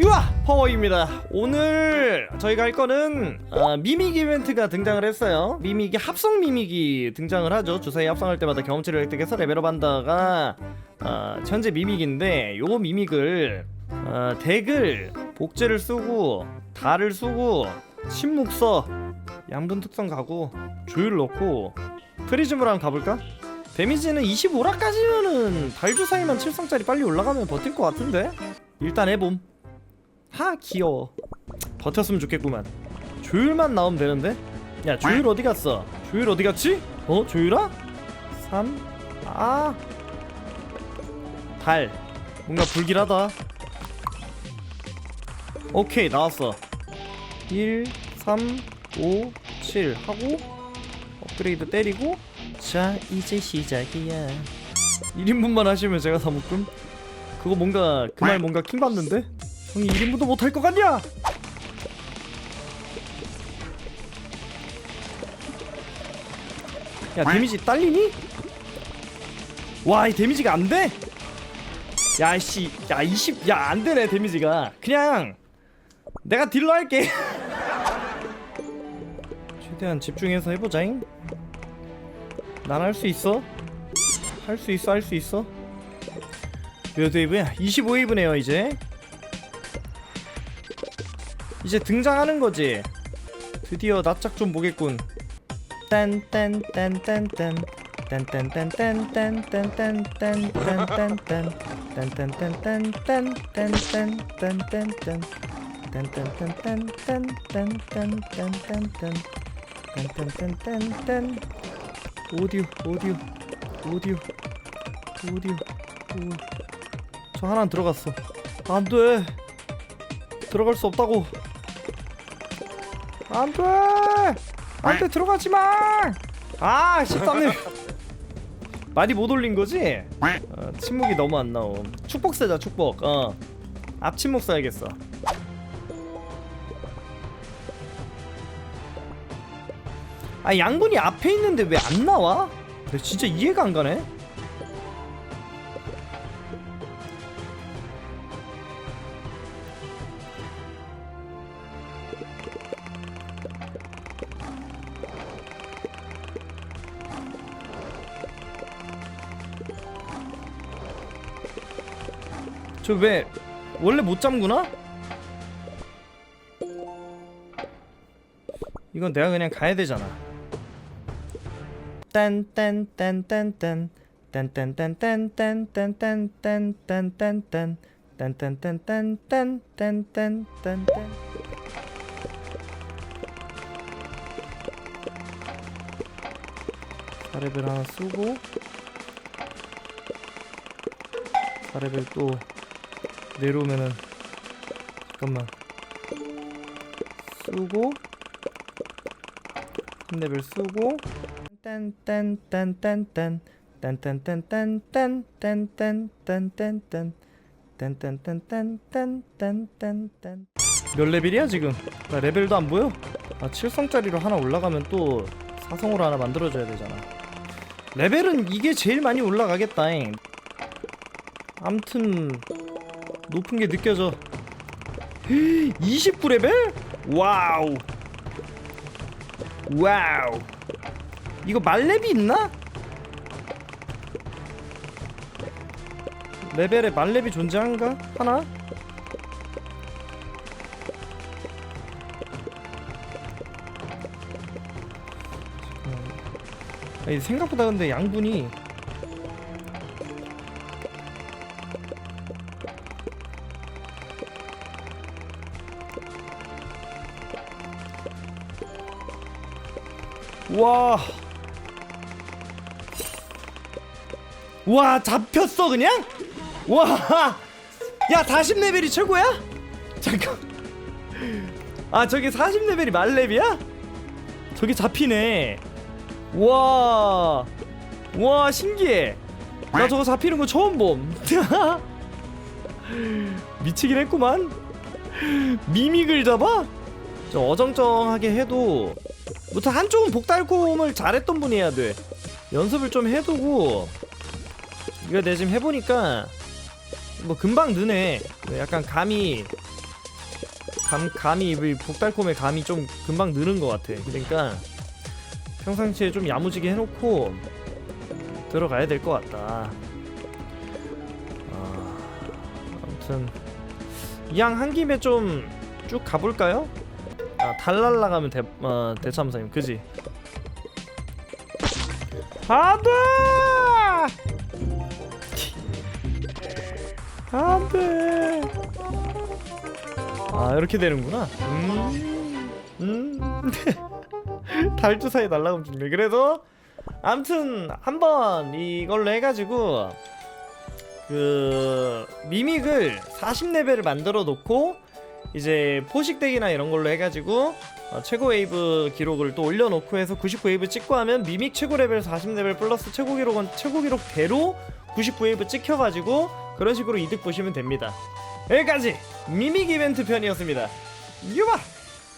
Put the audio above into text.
유아 파워입니다. 오늘 저희가 할 거는 어, 미믹 이벤트가 등장을 했어요. 미믹이 합성 미믹이 등장을 하죠. 주사위 합성할 때마다 경험치를 획득해서 레벨업 한다가 어, 현재 미믹인데 요 미믹을 어, 덱을 복제를 쓰고 달을 쓰고 침묵서 양분 특성 가고 조율 넣고 프리즘으로 한번 가볼까? 데미지는 25라까지면은 달 주사위만 7성짜리 빨리 올라가면 버틸 것 같은데? 일단 해봄. 하 귀여워. 버텼으면 좋겠구만. 조율만 나오면 되는데? 야 조율 어디 갔어? 조율 어디 갔지? 어 조율아? 3 아 달. 뭔가 불길하다. 오케이 나왔어. 1 3 5 7 하고 업그레이드 때리고. 자 이제 시작이야. 1인분만 하시면 제가 다 묶음. 그거 뭔가 그 말 뭔가 킹 받는데 형이 1인분도 못할 것 같냐? 야 데미지 딸리니? 와 이 데미지가 안 돼? 야씨 야 20, 야 안 되네 데미지가 그냥 내가 딜러 할게 최대한 집중해서 해보자잉 난 할 수 있어 할 수 있어 할 수 있어 몇 웨이브야? 25웨이브네요 이제 이제 등장하는 거지 드디어 낯짝 좀 보겠군 오디오 오디오 오디오 오디오 저 하나 들어갔어 안돼 들어갈 수 없다고 안돼! 안돼 들어가지 마! 아 13렙 많이 못 올린 거지? 어, 침묵이 너무 안 나옴. 축복 쓰자 축복. 어. 앞 침묵 써야겠어. 아 양분이 앞에 있는데 왜 안 나와? 나 진짜 이해가 안 가네 저 왜 원래 못 잠구나? 이건 내가 그냥 가야 되잖아. 딴딴딴딴딴 딴딴딴딴딴딴딴딴딴딴딴 딴 딴딴딴딴딴딴딴딴 사레벨 하나 쓰고 사레벨 또 내려오면은 잠깐만 쓰고 한 레벨 쓰고 딴딴딴 딴딴 딴딴딴딴딴딴딴딴딴딴 딴딴딴딴딴딴딴딴 몇 레벨이야 지금? 나 레벨도 안 보여? 아 7성짜리로 하나 올라가면 또 4성으로 하나 만들어줘야 되잖아 레벨은 이게 제일 많이 올라가겠다잉 암튼 높은 게 느껴져 29레벨? 와우 와우 이거 말렙이 있나? 레벨에 말렙이 존재한가? 하나? 아니 생각보다 근데 양분이 와. 와, 잡혔어 그냥? 와. 야, 40레벨이 최고야? 잠깐. 아, 저게 40레벨이 말렙이야? 저게 잡히네. 와. 와, 신기해. 나 저거 잡히는 거 처음 봄. 미치긴 했구만. 미믹을 잡아? 저 어정쩡하게 해도 무튼 한쪽은 복달콤을 잘했던 분이 해야 돼. 연습을 좀 해두고 이거 내가 지금 해보니까 뭐 금방 느네. 약간 감이 감, 감이 이 복달콤의 감이 좀 금방 느는 것 같아. 그러니까 평상시에 좀 야무지게 해놓고 들어가야 될 것 같다. 아, 아무튼 이왕 한 김에 좀 쭉 가볼까요? 아 달랄라 가면 대, 어, 대참사님 그지? 안돼! 안돼! 아 이렇게 되는구나. 음, 음. 달주사에 날라가면 죽네. 그래도 아무튼 한번 이걸로 해가지고 그 미믹을 40레벨을 만들어 놓고 이제 포식덱이나 이런 걸로 해가지고 어, 최고 웨이브 기록을 또 올려놓고 해서 99웨이브 찍고 하면 미믹 최고 레벨 40레벨 플러스 최고 기록은 최고 기록대로 99웨이브 찍혀가지고 그런 식으로 이득 보시면 됩니다. 여기까지 미믹 이벤트 편이었습니다. 유바!